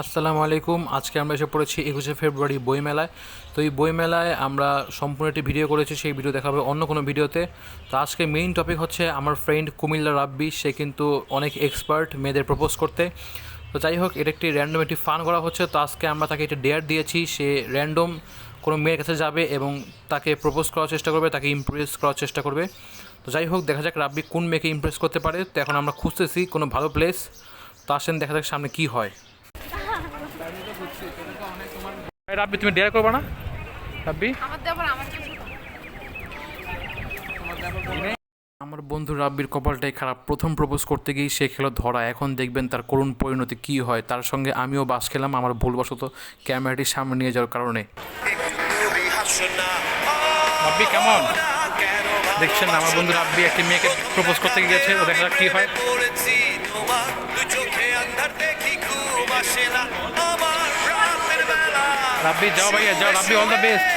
আসসালামু আলাইকুম। আজকে আমরা এসে পড়েছি একুশে ফেব্রুয়ারি বইমেলায়। তো এই বইমেলায় আমরা সম্পূর্ণ একটি ভিডিও করেছি, সেই ভিডিও দেখাবে অন্য কোনো ভিডিওতে। তো আজকে মেইন টপিক হচ্ছে আমার ফ্রেন্ড কুমিল্লা রাব্বি। সে কিন্তু অনেক এক্সপার্ট মেয়েদের প্রপোজ করতে। তো যাই হোক, এটা একটি র্যান্ডম একটি ফান করা হচ্ছে। তো আজকে আমরা তাকে একটা ডেয়ার দিয়েছি। সে র্যান্ডম কোনো মেয়ের কাছে যাবে এবং তাকে প্রপোজ করার চেষ্টা করবে, তাকে ইমপ্রেস করার চেষ্টা করবে। যাই হোক দেখা যাক রাব্বি কোন মেয়েকে ইমপ্রেস করতে পারে। তো এখন আমরা খুঁজতেছি কোনো ভালো প্লেস তো আসেন দেখা যাক সামনে কী হয়। রাব্বি তুমি ডেয়ার করবে না? রাব্বি? আমার দেবর আমার কিছু আমার বন্ধু রাব্বির কপালটাই খারাপ। প্রথম প্রপোজ করতে গিয়েই সে খেলো ধরা। এখন দেখবেন তার করুণ পরিণতি কী হয়। তার সঙ্গে আমিও বাস খেলাম। আমার ভুলবশত ক্যামেরাটির সামনে নিয়ে যাওয়ার কারণে। রাব্বি কেমন? দেখছেন আমার বন্ধু রাব্বি একটি মেয়েকে প্রপোজ করতে গিয়েছে ও দেখা কি কী হয়। রাব্বি যাও ভাইয়া যাও রাব্বি অল দ্য বেস্ট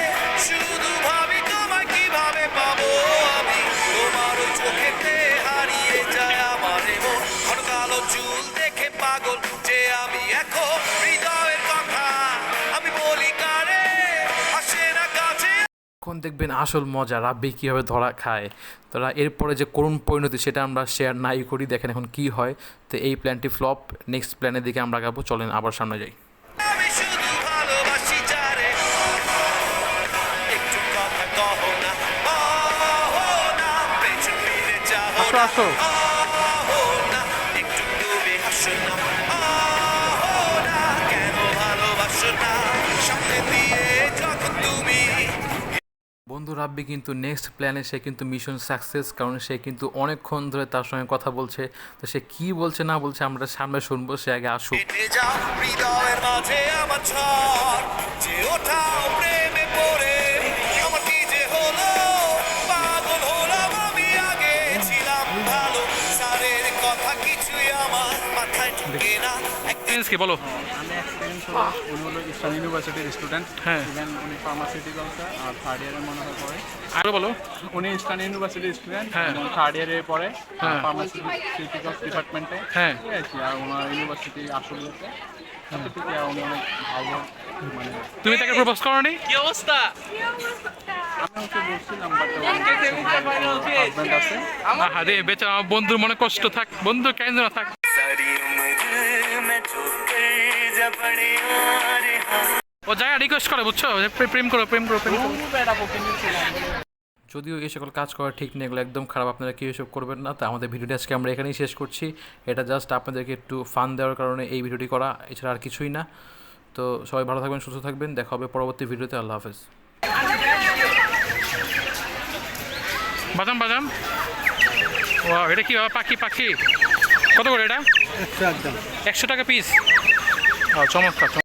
দেখবেন আসল মজা রাব্বি কীভাবে ধরা খায়। তারা এরপরে যে করুণ পরিণতি সেটা আমরা শেয়ার নাই করি দেখেন এখন কি হয়। তো এই প্ল্যানটি ফ্লপ নেক্সট প্ল্যানের দিকে আমরা আগাবো চলেন আবার সামনে যাই। আসো শুধু রাব্বি কিন্তু নেক্সট প্ল্যানে সে কিন্তু মিশন সাকসেস কারণ সে কিন্তু অনেকক্ষণ ধরে তার সঙ্গে কথা বলছে। তো সে কি বলছে না বলছে আমরা সামনে শুনব, সে আগে আসুক। একদিন কি বলো আমি এক্সপিরিয়েন্স হলো উনি হলো ইস্টার্ন ইউনিভার্সিটির স্টুডেন্ট হ্যাঁ। ইভেন উনি ফার্মাসিউটিক্যালসে আর থার্ড ইয়ারে মনে হয় পড়ে আরও বলো উনি ইস্টার্ন ইউনিভার্সিটির স্টুডেন্ট হ্যাঁ। এবং থার্ড ইয়ারে পড়ে হ্যাঁ। ফার্মাসিউটিক্যালস ডিপার্টমেন্টে হ্যাঁ। ঠিক আছে আর ওনার ইউনিভার্সিটি আসলে উনি অনেক ভালো মানে তুমি তাকে প্রপোজ করনি বেচারা আমার বন্ধুর মনে কষ্ট থাক বন্ধু কেন থাক ও জায়গা রিকোয়েস্ট করে বুঝছ? প্রেম করো প্রেম করো প্রেম যদিও এই সকল কাজ করা ঠিক নেই এগুলো একদম খারাপ আপনারা কেউ এসব করবেন না। তো আমাদের ভিডিওটি আজকে আমরা এখানেই শেষ করছি। এটা জাস্ট আপনাদেরকে একটু ফান দেওয়ার কারণে এই ভিডিওটি করা এছাড়া আর কিছুই না। তো সবাই ভালো থাকবেন সুস্থ থাকবেন। দেখা হবে পরবর্তী ভিডিওতে। আল্লাহ হাফেজ। বাজাম বাজাম ও এটা কি পাখি পাখি? কত করে এটা? একশো টাকা পিস চমৎকার চমৎকার।